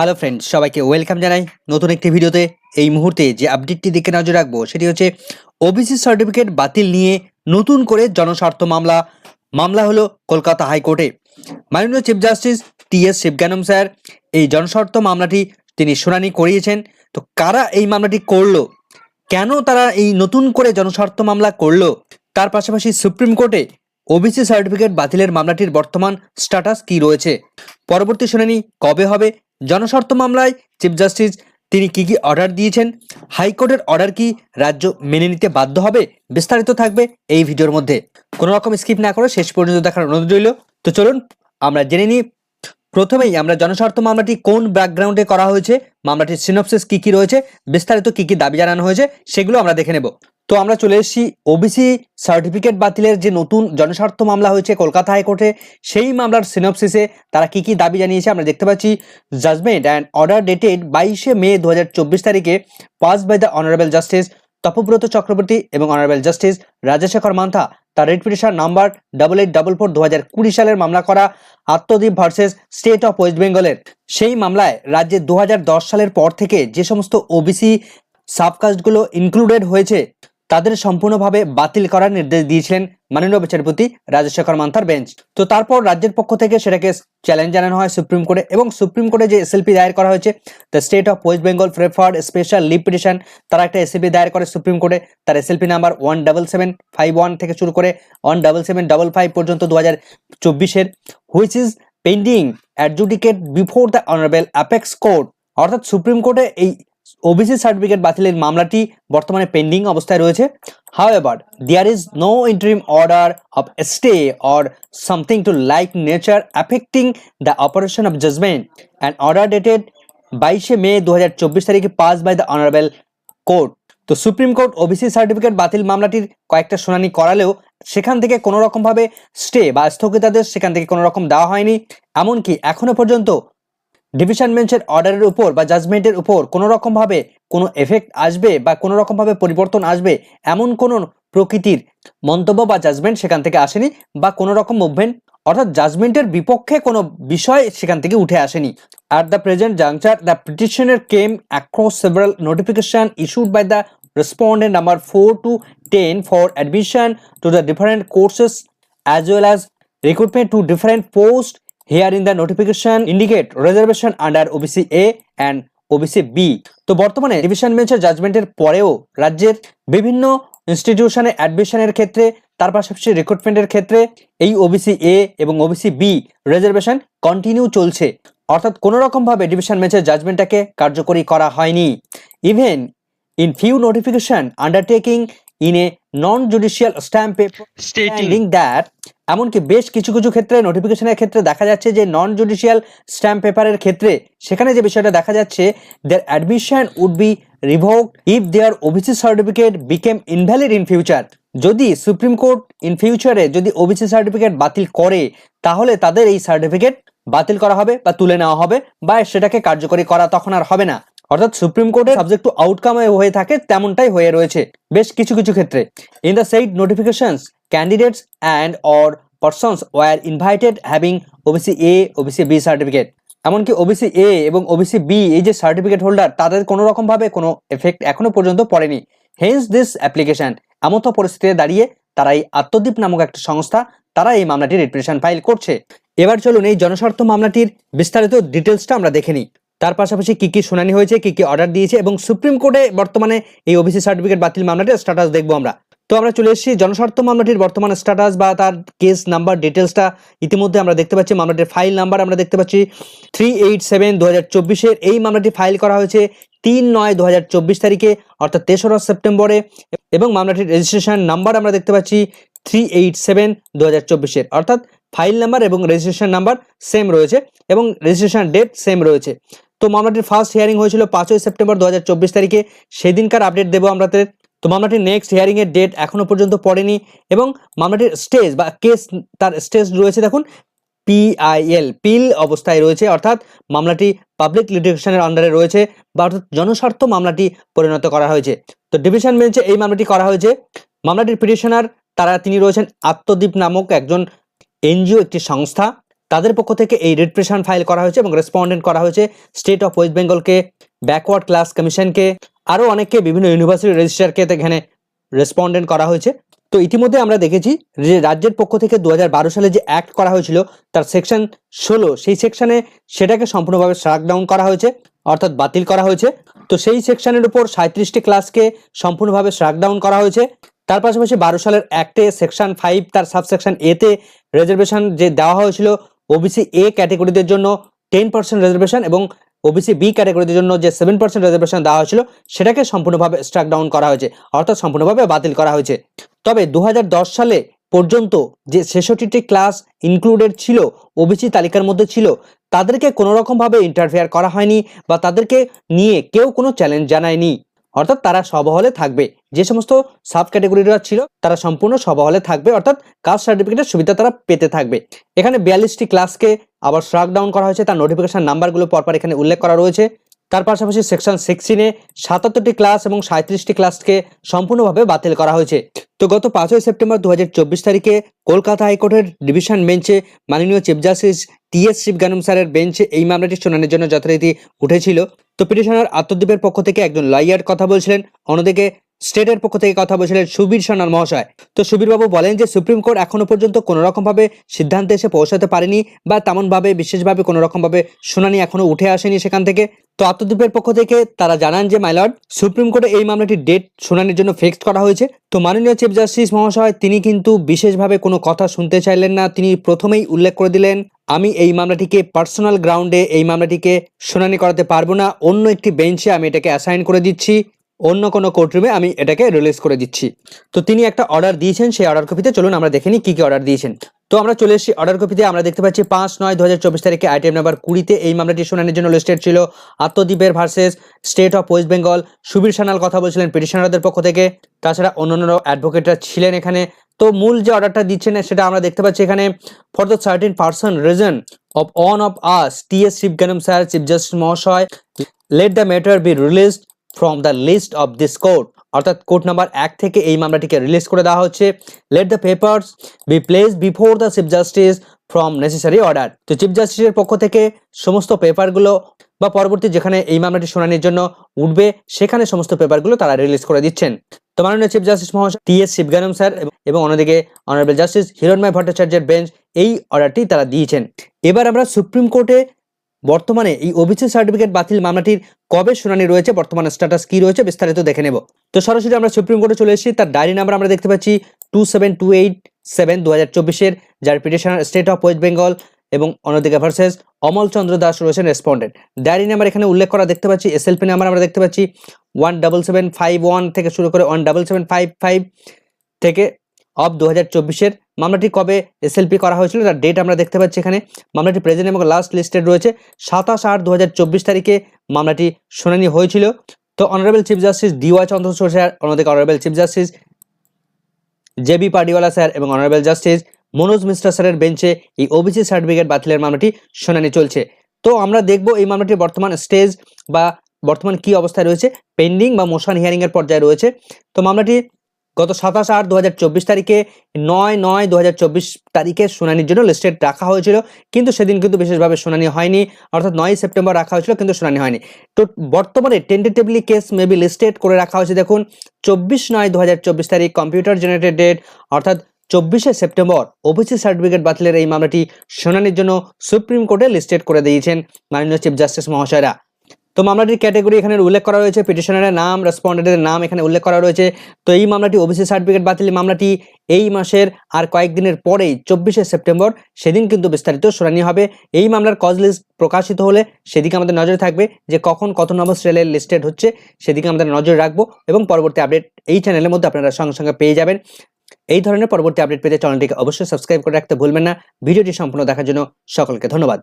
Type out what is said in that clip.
Hello friends সবাইকে welcome জানাই নতুন একটি ভিডিওতে। এই মুহূর্তে যে আপডেটটি দিকে নজর রাখব, সেটি হচ্ছে ওবিসি সার্টিফিকেট বাতিল নিয়ে নতুন করে জনস্বার্থ মামলা। মামলা হলো কলকাতা হাইকোর্টে। মাননীয় chief justice T S Sivagnanam sir, এই জনস্বার্থ মামলাটি তিনি শুনানি করিয়েছেন। তো কারা এই মামলাটি করল? কেন তারা এই নতুন করে জনস্বার্থ মামলা করল? তার পাশাপাশি সুপ্রিম কোর্টে ওবিসি সার্টিফিকেট বাতিলের মামলাটির বর্তমান স্ট্যাটাস কি রয়েছে? পরবর্তী শুনানি কবে হবে? জনস্বার্থ মামলায় চিফ জাস্টিস তিনি কি কি অর্ডার দিয়েছেন? হাইকোর্টের অর্ডার কি রাজ্য মেনে নিতে বাধ্য হবে? বিস্তারিত থাকবে এই ভিডিওর মধ্যে। কোনো রকম স্কিপ না করে শেষ পর্যন্ত দেখার অনুরোধ রইল। তো চলুন, আমরা জেনে নিই প্রথমেই আমরা জনস্বার্থ মামলাটি কোন ব্যাকগ্রাউন্ডে করা হয়েছে, মামলাটির সিনপসিস কি কি রয়েছে, বিস্তারিত কি কি দাবি জানানো হয়েছে, সেগুলো আমরা দেখে নেব। তো আমরা চলে এসেছি ওবিসি সার্টিফিকেট বাতিলের যে নতুন জনস্বার্থ মামলা হয়েছে কলকাতা হাইকোর্টে, সেই মামলার সিনপসিসে তারা কি কি দাবি জানিয়েছে আমরা দেখতে পাচ্ছি জাজমেন্ট অ্যান্ড অর্ডার ডেটেড বাইশে মে দু হাজার চব্বিশ তারিখে passed by the honourable justice Tapabrata Chakraborty এবং অনারেবল জাস্টিস রাজশেখর মান্থা, তার writ petition number double eight double four দু হাজার কুড়ি সালের মামলা করা Atmadeep versus state of West বেঙ্গলের। সেই মামলায় রাজ্যে দু হাজার দশ সালের পর থেকে যে সমস্ত ওবিসি সাবকাস্টগুলো ইনক্লুডেড হয়েছে তাদের সম্পূর্ণভাবে বাতিল করার নির্দেশ দিয়েছিলেন মাননীয় বিচারপতি রাজশেখর মান্থার বেঞ্চ। তো তারপর রাজ্যের পক্ষ থেকে সেটাকে চ্যালেঞ্জ জানানো হয় সুপ্রিম কোর্টে এবং সুপ্রিম কোর্টে যে এসএলপি দায়ের করা হয়েছে the state of West Bengal preferred special leave petition তারা একটা এসএলপি দায়ের করে সুপ্রিম কোর্টে। তার SLP number one double seven five one থেকে শুরু করে one double seven double five পর্যন্ত দু হাজার চব্বিশের which is pending adjudicate before the honourable apex court অর্থাৎ সুপ্রিম কোর্টে এই ওবিসি সার্টিফিকেট বাতিলের মামলাটি বর্তমানে পেন্ডিং অবস্থায় রয়েছে। However there is no interim order of stay or something to like nature affecting the operation of judgement and order dated বাইশে May দু হাজার চব্বিশ তারিখে passed by the honourable court তো সুপ্রিম কোর্ট ওবিসি সার্টিফিকেট বাতিল মামলাটির কয়েকটা শুনানি করালেও সেখান থেকে কোনো রকমভাবে স্টে বা স্থগিতাদেশ সেখান থেকে কোনো রকম দেওয়া হয়নি। এমনকি এখনও পর্যন্ত ডিভিশন বেঞ্চের অর্ডারের উপর বা জাজমেন্টের উপর কোনো রকমভাবে কোনো এফেক্ট আসবে বা কোনো রকমভাবে পরিবর্তন আসবে এমন কোনো প্রকৃতির মন্তব্য বা জাজমেন্ট সেখান থেকে আসেনি বা কোনো রকম মুভমেন্ট অর্থাৎ জাজমেন্টের বিপক্ষে কোনো বিষয় সেখান থেকে উঠে আসেনি। At the present juncture the পিটিশনের came across several notification issued by the respondent number 4 to 10 for admission to the different courses as well as recruitment to different posts here in the notification indicate reservation under OBC A and OBC B তো বর্তমানে division বেঞ্চের জাজমেন্টের পরেও রাজ্যের বিভিন্ন ইনস্টিটিউশনে অ্যাডমিশনের ক্ষেত্রে তার পাশাপাশি রিক্রুটমেন্টের ক্ষেত্রে এই ওবিসি এ এবং ওবিসি বি রিজার্ভেশন কন্টিনিউ চলছে। অর্থাৎ কোনো রকমভাবে ডিভিশন বেঞ্চের জাজমেন্টটাকে কার্যকরী করা হয়নি। Even in few notification undertaking in a non-judicial stamp paper stating that এমনকি বেশ কিছু কিছু ক্ষেত্রে নোটিফিকেশনের ক্ষেত্রে দেখা যাচ্ছে যে নন জুডিশিয়াল স্ট্যাম্প পেপারের ক্ষেত্রে সেখানে যে বিষয়টা দেখা যাচ্ছে দের admission would be revoke if there OBC certificate became invalid in future যদি সুপ্রিম কোর্ট ইন ফিউচারে যদি ওবিসি সার্টিফিকেট বাতিল করে, তাহলে তাদের এই সার্টিফিকেট বাতিল করা হবে বা তুলে নেওয়া হবে বা সেটাকে কার্যকরী করা তখন আর হবে না। অর্থাৎ সুপ্রিম কোর্টের সাবজেক্ট টু আউটকাম হয়ে থাকে তেমনটাই হয়ে রয়েছে বেশ কিছু কিছু ক্ষেত্রে। In the said notifications candidates and or persons were invited having OBC A OBC B certificate এমনকি ওবিসি এ এবং ওবিসি বি এই যে সার্টিফিকেট হোল্ডার তাদের কোনো রকমভাবে কোনো এফেক্ট এখনও পর্যন্ত পড়েনি। হেন্স দিস অ্যাপ্লিকেশন এমন তো পরিস্থিতিতে দাঁড়িয়ে তারা এই আত্মদ্বীপ নামক একটা সংস্থা, তারা এই মামলাটির রিপ্রেশন ফাইল করছে। এবার চলুন এই জনস্বার্থ মামলাটির বিস্তারিত ডিটেলসটা আমরা দেখে নিই। তার পাশাপাশি কি কি শুনানি হয়েছে, কি কি অর্ডার দিয়েছে এবং সুপ্রিম কোর্টে বর্তমানে এই ওবিসি সার্টিফিকেট বাতিল মামলাটির স্ট্যাটাস দেখব আমরা। তো আমরা চলে এসেছি জনস্বার্থ মামলাটির বর্তমান স্ট্যাটাস বা তার কেস নাম্বার ডিটেলসটা ইতিমধ্যে আমরা দেখতে পাচ্ছি। মামলাটির ফাইল নাম্বার আমরা দেখতে পাচ্ছি থ্রি এইট সেভেন দু হাজার চব্বিশের। এই মামলাটি ফাইল করা হয়েছে তিন নয় দু হাজার চব্বিশ তারিখে, অর্থাৎ তেসরা সেপ্টেম্বরে এবং মামলাটির রেজিস্ট্রেশন নাম্বার আমরা দেখতে পাচ্ছি থ্রি এইট সেভেন দু হাজার চব্বিশের। অর্থাৎ ফাইল নাম্বার এবং রেজিস্ট্রেশন নাম্বার সেম রয়েছে এবং রেজিস্ট্রেশন ডেট সেম রয়েছে। তো মামলাটির ফার্স্ট হিয়ারিং হয়েছিল পাঁচই সেপ্টেম্বর দু হাজার চব্বিশ তারিখে। সেদিনকার আপডেট দেবো আমাদের তো মামলাটির নেক্সট হিয়ারিং এর ডেট এখনও পর্যন্ত পড়েনি এবং মামলাটির স্টেজ বা কেস তার স্টেজ রয়েছে দেখুন পিআইএল পিল অবস্থায় রয়েছে, অর্থাৎ মামলাটি পাবলিক লিটিগেশনের আন্ডারে রয়েছে বা অর্থাৎ জনস্বার্থ মামলাটি পরিণত করা হয়েছে। তো ডিভিশন বেঞ্চে এই মামলাটি করা হয়েছে। মামলাটির পিটিশনার তারা, তিনি রয়েছেন আত্মদ্বীপ নামক একজন এনজিও, একটি সংস্থা। তাদের পক্ষ থেকে এই রিপ্রেশন ফাইল করা হয়েছে এবং রেসপন্ডেন্ট করা হয়েছে। স্টেট অফ ওয়েস্ট বেঙ্গলকে ব্যাকওয়ার্ড ক্লাস কমিশনকে আরও অনেককে বিভিন্ন ইউনিভার্সিটি রেজিস্ট্রারকে এখানে রেসপন্ডেন্ট করা হয়েছে। তো ইতিমধ্যে আমরা দেখেছি যে রাজ্যের পক্ষ থেকে দু হাজার বারো সালে যে অ্যাক্ট করা হয়েছিল, তার সেকশন ষোলো, সেই সেকশনে সেটাকে সম্পূর্ণভাবে শাক ডাউন করা হয়েছে, অর্থাৎ বাতিল করা হয়েছে। তো সেই সেকশনের উপর সাঁত্রিশটি ক্লাসকে সম্পূর্ণভাবে শাক ডাউন করা হয়েছে। তার পাশাপাশি বারো সালের অ্যাক্টে সেকশন ফাইভ তার সাবসেকশন এতে রিজার্ভেশন যে দেওয়া হয়েছিল ওবিসি এ ক্যাটাগরিদের জন্য টেন পার্সেন্ট রিজার্ভেশন এবং ওবিসি বি ক্যাটাগরিদের জন্য যে সেভেন পার্সেন্ট রিজার্ভেশন দেওয়া হয়েছিল, সেটাকে সম্পূর্ণভাবে স্ট্রাক ডাউন করা হয়েছে, অর্থাৎ সম্পূর্ণভাবে বাতিল করা হয়েছে। তবে দু হাজার দশ সালে পর্যন্ত যে ছেষট্টিটি ক্লাস ইনক্লুডেড ছিল ওবিসি তালিকার মধ্যে ছিল, তাদেরকে কোনো রকমভাবে ইন্টারফেয়ার করা হয়নি বা তাদেরকে নিয়ে কেউ কোনো চ্যালেঞ্জ জানায়নি। অর্থাৎ তারা সবহলে থাকবে। যে সমস্ত সাব ক্যাটাগরিরা ছিল, তারা সম্পূর্ণ সবহলে থাকবে, অর্থাৎ কাস্ট সার্টিফিকেটের সুবিধা তারা পেতে থাকবে। এখানে বিয়াল্লিশটি ক্লাসকে আবার স্ট্রাক ডাউন করা হয়েছে, তার নোটিফিকেশন নাম্বারগুলো পরপর এখানে উল্লেখ করা রয়েছে। তার পাশাপাশি সেকশন সিক্সটিনে সাতাত্তরটি ক্লাস এবং সাঁত্রিশটি ক্লাসকে সম্পূর্ণভাবে বাতিল করা হয়েছে। তো গত পাঁচই সেপ্টেম্বর দু হাজার চব্বিশ তারিখে কলকাতা হাইকোর্টের ডিভিশন বেঞ্চে মাননীয় chief justice T S Sivagnanam স্যারের বেঞ্চে এই মামলাটি শুনানির জন্য যথারীতি উঠেছিল। তো পিটিশনার আত্মদ্বীপের পক্ষ থেকে একজন লয়ার কথা বলছিলেন, অন্যদিকে স্টেটের পক্ষ থেকে কথা বলছিলেন সুবীর সোনার মহাশয়। তো সুবীরবাবু বলেন যে, সুপ্রিম কোর্ট এখনও পর্যন্ত কোনো রকমভাবে সিদ্ধান্তে এসে পৌঁছাতে পারেনি বা তেমনভাবে, বিশেষভাবে কোনো রকমভাবে শুনানি এখনও উঠে আসেনি সেখান থেকে। তো আত্মদ্বীপের পক্ষ থেকে তারা জানান যে মাইলর্ড সুপ্রিম কোর্টে এই মামলাটির ডেট শুনানির জন্য ফিক্সড করা হয়েছে। তো মাননীয় চিফ জাস্টিস মহাশয়, তিনি কিন্তু বিশেষভাবে কোনো কথা শুনতে চাইলেন না। তিনি প্রথমেই উল্লেখ করে দিলেন আমি এই মামলাটিকে পার্সোনাল গ্রাউন্ডে এই মামলাটিকে শুনানি করাতে পারব না। অন্য একটি বেঞ্চে আমি এটাকে অ্যাসাইন করে দিচ্ছি। অন্য কোনো কোর্টরুমে আমি এটাকে রিলিজ করে দিচ্ছি। তো তিনি একটা অর্ডার দিয়েছেন, সেই অর্ডার কপিতে চলুন আমরা দেখে নিই কী কী অর্ডার দিয়েছেন। তো আমরা চলে এসেছি অর্ডার কপিতে আমরা দেখতে পাচ্ছি পাঁচ নয় দু হাজার চব্বিশ তারিখে আইটেম নাম্বার কুড়িতে এই মামলাটি শুনানির জন্য লিস্টেড ছিল। আত্মদ্বীপের versus state of West Bengal Subir Sanyal কথা বলছিলেন পিটিশনারদের পক্ষ থেকে। তাছাড়া অন্যান্য অ্যাডভোকেটরা ছিলেন এখানে। তো মূল যে অর্ডারটা দিচ্ছেন সেটা আমরা দেখতে পাচ্ছি এখানে for the certain person reason of on of us T S Sivagnanam sir chief justice মহাশয় let the matter be released from the list of this court অর্থাৎ কোর্ট নাম্বার এক থেকে এই মামলাটিকে রিলিজ করে দেওয়া হচ্ছে। Let the papers be place before the chief justice from necessary order তো চিফ জাস্টিসের পক্ষ থেকে সমস্ত পেপারগুলো বা পরবর্তী যেখানে এই মামলাটি শুনানির জন্য উঠবে, সেখানে সমস্ত পেপারগুলো তারা রিলিজ করে দিচ্ছেন। তো মাননীয় চিফ জাস্টিস মহাশয় টি এস শিবগানম স্যার এবং- অন্যদিকে অনারেবল জাস্টিস হিরণময় ভট্টাচার্যের বেঞ্চ এই অর্ডারটি তারা দিয়েছেন। এবার আমরা সুপ্রিম কোর্টে বর্তমানে এই ওবিসি সার্টিফিকেট বাতিল মামলাটির কবে শুনানি রয়েছে, বর্তমানে স্ট্যাটাস কি রয়েছে বিস্তারিত দেখে নেব। তো সরাসরি আমরা সুপ্রিম কোর্টে চলে এসেছি, তার ডায়েরি নাম্বার আমরা দেখতে পাচ্ছি two seven two eight seven দু হাজার চব্বিশের যার petitioner state of West Bengal এবং অন্যদিকে ভার্সেস অমল চন্দ্র দাস রয়েছেন রেসপন্ডেন্ট ডায়েরি নাম্বার এখানে উল্লেখ করা দেখতে পাচ্ছি এসএলপি নাম্বার আমরা দেখতে পাচ্ছি one double seven five one থেকে শুরু করে one double seven five five থেকে অফ দু হাজার চব্বিশের মামলাটি কবে এসএলপি করা হয়েছিল, তার ডেট আমরা দেখতে পাচ্ছি এখানে। মামলাটি প্রেজেন্ট এবং লাস্ট লিস্টেড রয়েছে। সাতাশ আট দু তারিখে মামলাটি শুনানি হয়েছিল। তো honourable chief justice DY Chandrachud sir, অন্যদিকে honourable chief justice J B Pardiwala sir এবং অনারেবল জাস্টিস মনোজ মিশ্রা স্যারের বেঞ্চে এই ওবিসি সার্টিফিকেট বাতিলের মামলাটি শুনানি চলছে। তো আমরা দেখব এই মামলাটি বর্তমান স্টেজ বা বর্তমান কি অবস্থায় রয়েছে পেন্ডিং বা মোশন হিয়ারিংয়ের পর্যায়ে রয়েছে। তো মামলাটি গত সাতাশ আট দু তারিখে নয় নয় দু তারিখে শুনানির জন্য লিস্টেড রাখা হয়েছিল, কিন্তু সেদিন কিন্তু বিশেষভাবে শুনানি হয়নি, অর্থাৎ নয় সেপ্টেম্বর রাখা হয়েছিল, কিন্তু শুনানি হয়নি। তো বর্তমানে টেন্টেটিভলি কেস মেবি লিস্টেড করে রাখা হয়েছে, দেখুন, চব্বিশ নয় দু তারিখ কম্পিউটার জেনারেটেড ডেট অর্থাৎ চব্বিশে সেপ্টেম্বর ওবিসি সার্টিফিকেট বাতিলের এই মামলাটি শুনানির জন্য সুপ্রিম কোর্টে লিস্টেড করে দিয়েছেন মাননীয় চিফ জাস্টিস মহাশয়রা। তো মামলাটির ক্যাটাগরি এখানে উল্লেখ করা রয়েছে পিটিশনারের নাম রেসপন্ডেন্টের নাম এখানে উল্লেখ করা রয়েছে। তো এই মামলাটি ওবিসি সার্টিফিকেট বাতিল। মামলাটি এই মাসের আর কয়েকদিনের পরেই, চব্বিশে সেপ্টেম্বর, সেদিন কিন্তু বিস্তারিত শুনানি হবে। এই মামলার কজ লিস্ট প্রকাশিত হলে সেদিকে আমাদের নজরে থাকবে যে কখন কত নম্বর সেলের লিস্টেড হচ্ছে, সেদিকে আমাদের নজরে রাখব এবং পরবর্তী আপডেট এই চ্যানেলের মধ্যে আপনারা সঙ্গে সঙ্গে পেয়ে যাবেন। এই ধরনের পরবর্তী আপডেট পেতে চ্যানেলটিকে অবশ্যই সাবস্ক্রাইব করে রাখতে ভুলবেন না। ভিডিওটি সম্পূর্ণ দেখার জন্য সকলকে ধন্যবাদ।